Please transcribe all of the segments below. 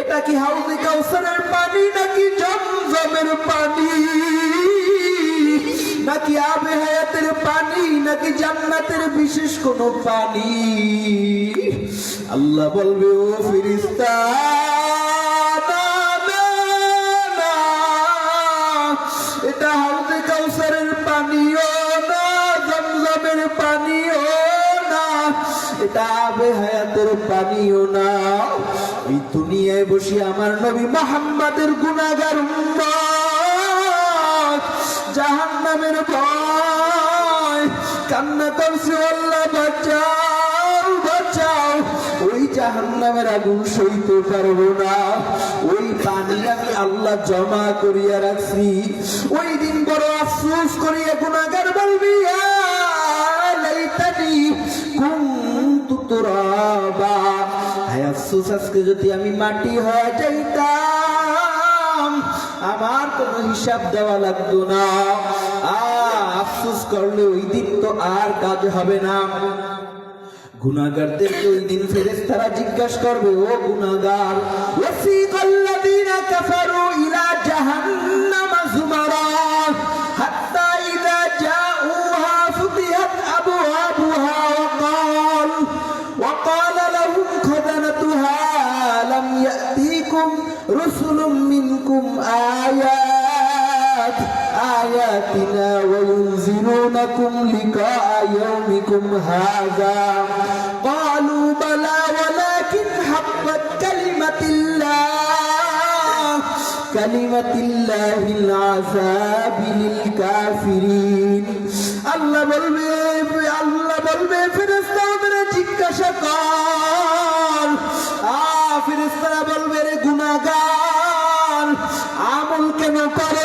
এটা কি হাউজে কাউসারের পানি নাকি জমজমের পানি নাকি আবে হায়াতের পানি, নাকি জান্নাতের বিশেষ কোন পানি আল্লাহ বলবে, ও ফিরিস্তা। এটা হাউজে কাউসারের পানিও না, জমজমের পানিও এটা আবে হায়াতের পানিও না এই দুনিয়ায় বসে আমার নবী মোহাম্মদের গুনাগার উম্মত। জাহান্নামের ভয়। কান্না করছে আল্লাহ বাঁচাও বাঁচাও। ওই জাহান্নামের আগুন সইতে পারব না। ওই পানি আমি আল্লাহ জমা করিয়া রাখছি। ওই দিন বড় আফসোস করিয়া গুনাগার বলবি "আ, লাইতানি কুনতু তুরাবা হায় আফসোস, আজকে যদি আমি মাটি হয়ে যাইতাম, আমার কোনো হিসাব দেওয়া লাগতো না। আফসোস করলে ওই দিন তো আর কাজ হবে না। গুনাগারদেরকে ওই দিন ফেরেশতারা জিজ্ঞাসা করবে, ও গুনাগার ওয়াসিকাল্লাযীনা কাফারু ইলা জাহান্নামা। وينذرونكم لقاء يومكم هذا قالوا بلى ولكن حقت كلمة الله كلمة الله العذاب للكافرين আল্লাহ বলবে আল্লাহ বলবে ফেরেস্তা ওদের জিজ্ঞাসা কর আ ফেরেস্তারা বলবে রে গুনাহগার আমল কেন করে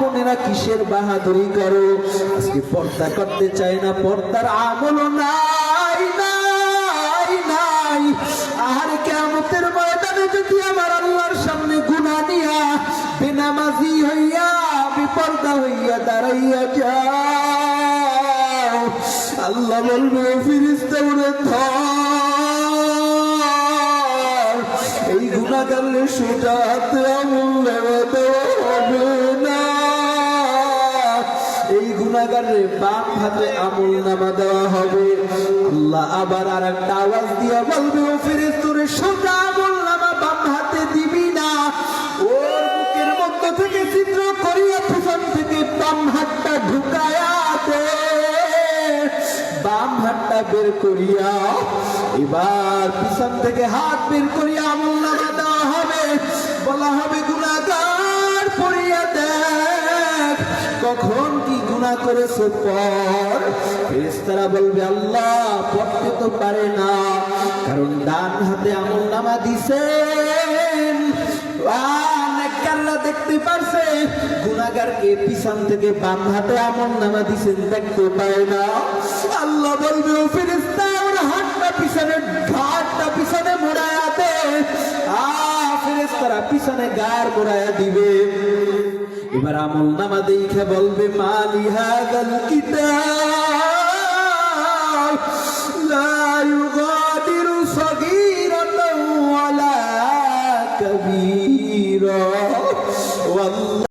বোনেরা কিসের বাহাদুরি করো? আজকে পর্দা করতে চায় না, পর্দার আমলও নাই নাই নাই। আহার কেমতের ময়দানে যদি আমার আল্লাহর সামনে গুণা নিয়া বেনামাজি হইয়া, বিপর্দা হইয়া দাঁড়াইয়া যাও, আল্লাহ বলবে ফিরিস্তে উড়ে এই গুণা করলে সেটা আমল এই গুণাগারে বাম হাতে আমল নামা দেওয়া হবে। আল্লাহ আবার আর একটা আওয়াজ দিয়া বলবে, ও ফিরিস তোরে সোজা আমল নামা বাম হাতে দিবি না। ওর বুকের মধ্য থেকে চিত্র করিয়া পিছন থেকে বাম হাতটা ঢুকায়া দে। বাম হাতটা বের করিয়া, এবার পিছন থেকে হাত বের করিয়া আমল নামা দেওয়া হবে। বলা হবে, গুণাগার, পড়িয়া দেখ, কখন গুণা করেছে পর। ফেরেশতারা বলবে, আল্লাহ, পড়তে তো পারে না। কারণ ডান হাতে আমল নামা দিছেন। দেখতে পারছে। গুনাগারকে পিছন থেকে বাম হাতে আমল নামা দিছেন, দেখতে পায় না। আল্লাহ বলবে, ও ফেরেশতা, ওর হাতটা পিছনে ঘাটটা পিছনে মোড়ায়া দে। আ ফেরেশতারা পিছনে গার মোড়ায়া দিবে। এবার আমল নামা দেখে বলবে মালি হাদাল কিতাব?